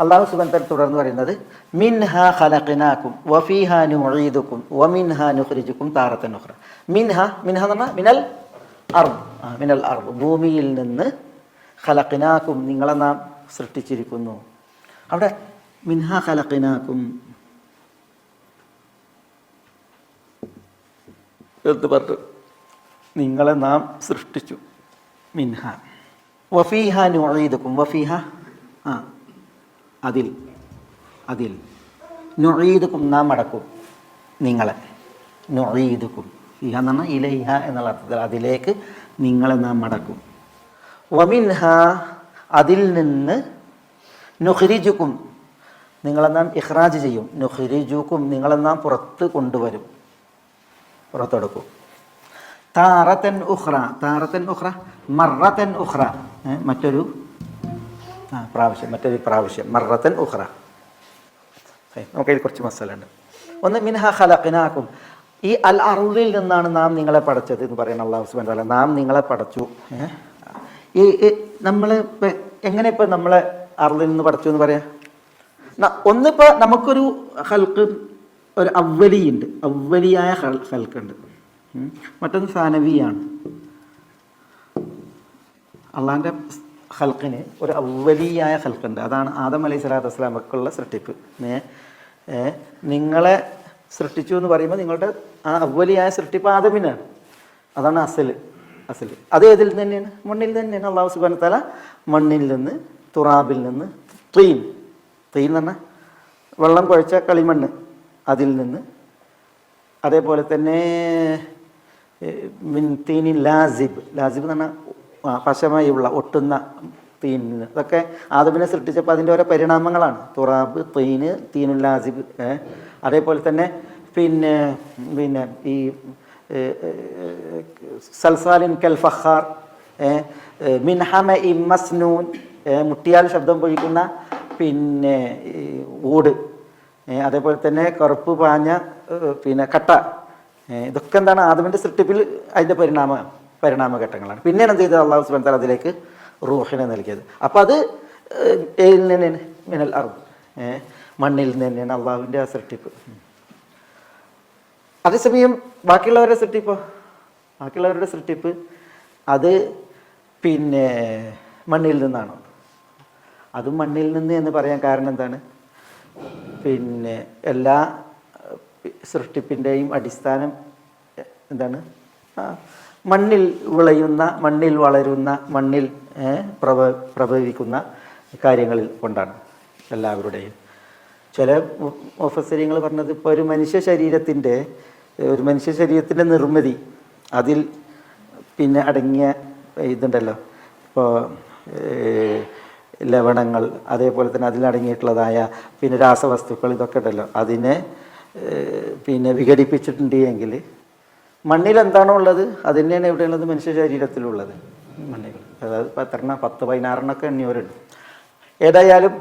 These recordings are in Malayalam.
അള്ളാഹു സുബന്ധൻ തുടർന്ന് പറയുന്നത് മിൻഹ ഖലഖിനാക്കും വഫീഹ നുഈദുക്കും വമിൻഹ നുഖ്രിജുക്കും താറത്തൻ ഉഖ്ര. മിൻഹ മിൻഹ എന്ന് പറഞ്ഞാൽ മിനൽ അർബ് മിനൽ അർബ് ഭൂമിയിൽ നിന്ന് ഖലഖിനാക്കും നിങ്ങളെ നാം സൃഷ്ടിച്ചിരിക്കുന്നു. അവിടെ മിൻഹ ഖലഖിനാക്കും എടുത്ത് പറഞ്ഞു? നിങ്ങളെ നാം സൃഷ്ടിച്ചു. മിൻഹ. വഫീഹ നുഈദുക്കും വഫീഹ ആ. അതിൽ അതിൽ. നൊഴീതുക്കും നാം മടക്കും നിങ്ങളെ. നൊഴീതുക്കും ഇഹ എന്ന് പറഞ്ഞാൽ ഇലൈഹ എന്നുള്ള അർത്ഥത്തിൽ അതിലേക്ക് നിങ്ങളെ നാം മടക്കും വമിൻഹ അതിൽ നിന്ന് നുഹ്രിജുക്കും നിങ്ങളെ നാം ഇഹ്റാജ് ചെയ്യും. നുഹ്രിജുക്കും നിങ്ങളെ നാം പുറത്ത് കൊണ്ടുവരും. പുറത്തെടുക്കും. താറത്തൻ ഉഹ്റ താറത്തൻ ഉഹ്റ മറത്തൻ ഉഹ്റ മറ്റൊരു ആ പ്രാവശ്യം മറ്റൊരു പ്രാവശ്യം. മറത്തൻ ഉഹ്റ നമുക്ക് നമുക്കതിൽ കുറച്ച് മസാല ഉണ്ട് ഒന്ന് മിൻഹ ഖലഖിനാക്കും ഈ അൽ അറുളിൽ നിന്നാണ് നാം നിങ്ങളെ പടച്ചത് എന്ന് പറയുന്ന അള്ളാഹു സുബാൻ അല്ല നാം നിങ്ങളെ പടച്ചു. ഈ നമ്മൾ എങ്ങനെ ഇപ്പം നമ്മളെ അറുളിൽ നിന്ന് പടച്ചു എന്ന് പറയാം? ഒന്നിപ്പോൾ നമുക്കൊരു ഹൽക്ക് ഒരു അവലിയുണ്ട് അവലിയായ ഹൽ ഹൽക്കുണ്ട് മറ്റൊന്ന് സാനവിയാണ്. അള്ളാഹിന്റെ ഹൽക്കിന് ഒരു അവലിയായ ഹൽക്കുണ്ട് അതാണ് ആദം അലൈഹി സ്വലാത്തു വസ്സലാമക്കുള്ള സൃഷ്ടിപ്പ്. നിങ്ങളെ സൃഷ്ടിച്ചു എന്ന് പറയുമ്പോൾ നിങ്ങളുടെ ആ അവലിയായ സൃഷ്ടിപ്പ് ആദമിനാണ്. അതാണ് അസൽ അസൽ. അത് ഏതിൽ തന്നെയാണ് മണ്ണിൽ തന്നെയാണ് അള്ളാഹു സുബാന തല മണ്ണിൽ നിന്ന് തുറാബിൽ നിന്ന് തീൻ. ട്രീൻ എന്ന് പറഞ്ഞാൽ വെള്ളം കുഴച്ച കളിമണ്ണ് അതിൽ നിന്ന്. അതേപോലെ തന്നെ മിൻ തീനി ലാസിബ്. ലാസിബ് എന്ന് പറഞ്ഞാൽ പശമയുള്ള ഒട്ടുന്ന തീൻ ഇതൊക്കെ ആദമിനെ സൃഷ്ടിച്ചപ്പോൾ അതിന്റെ ഓരോ പരിണാമങ്ങളാണ് തുറാബ് തീന് തീനുല്ലാസിബ്. അതേപോലെ തന്നെ പിന്നെ പിന്നെ ഈ സൽസാലിൻ കൽ ഫഖാർ മിൻഹമ ഇ മസ്നൂൻ മുട്ടിയാൽ ശബ്ദം പൊഴിക്കുന്ന പിന്നെ ഓട് അതേപോലെ തന്നെ കറുപ്പ് പാഞ്ഞ പിന്നെ കട്ട ഇതൊക്കെ എന്താണ് ആദമിന്റെ സൃഷ്ടിപ്പിൽ അതിന്റെ പരിണാമ പരിണാമഘട്ടങ്ങളാണ്. പിന്നീട് എന്ത് ചെയ്തത് അള്ളാഹു സുബാൻ താല അതിലേക്ക് റൂഹിനെ നൽകിയത്. അപ്പോൾ അത് മിനൽ അർബ് മണ്ണിൽ നിന്ന് തന്നെയാണ് അള്ളാഹുവിന്റെ ആ സൃഷ്ടിപ്പ്. അതേസമയം ബാക്കിയുള്ളവരുടെ സൃഷ്ടിപ്പോ? ബാക്കിയുള്ളവരുടെ സൃഷ്ടിപ്പ് അത് പിന്നെ മണ്ണിൽ നിന്നാണ്. അതും മണ്ണിൽ നിന്ന് എന്ന് പറയാൻ കാരണം എന്താണ്? പിന്നെ എല്ലാ സൃഷ്ടിപ്പിന്റെയും അടിസ്ഥാനം എന്താണ്? മണ്ണിൽ വിളയുന്ന മണ്ണിൽ വളരുന്ന മണ്ണിൽ പ്രഭ പ്രഭവിക്കുന്ന കാര്യങ്ങളിൽ കൊണ്ടാണ് എല്ലാവരുടെയും. ചില മുഫസരിങ്ങൾ പറഞ്ഞത് ഇപ്പോൾ ഒരു മനുഷ്യ ശരീരത്തിന്റെ ഒരു മനുഷ്യ ശരീരത്തിന്റെ നിർമ്മിതി അതിൽ പിന്നെ അടങ്ങിയ ഇതുണ്ടല്ലോ. ഇപ്പോൾ ലവണങ്ങൾ അതേപോലെ തന്നെ അതിലടങ്ങിയിട്ടുള്ളതായ പിന്നെ രാസവസ്തുക്കൾ ഇതൊക്കെ ഉണ്ടല്ലോ. അതിനെ പിന്നെ വിഘടിപ്പിച്ചിട്ടുണ്ട് എങ്കിൽ മണ്ണിൽ എന്താണോ ഉള്ളത് അത് തന്നെയാണ് എവിടെയുള്ളത്? മനുഷ്യ ശരീരത്തിലുള്ളത്. മണ്ണിൽ അതായത് എത്ര പത്ത് പതിനാറെണ്ണൊക്കെ എണ്ണിയവരുണ്ട് ഏതായാലും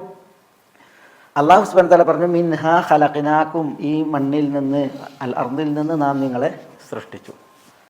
അള്ളാഹു സുബാൻ തല പറഞ്ഞു മിൻഹ ഹലഖിനാക്കും ഈ മണ്ണിൽ നിന്ന് അൽ അർദിൽ നിന്ന് നാം നിങ്ങളെ സൃഷ്ടിച്ചു.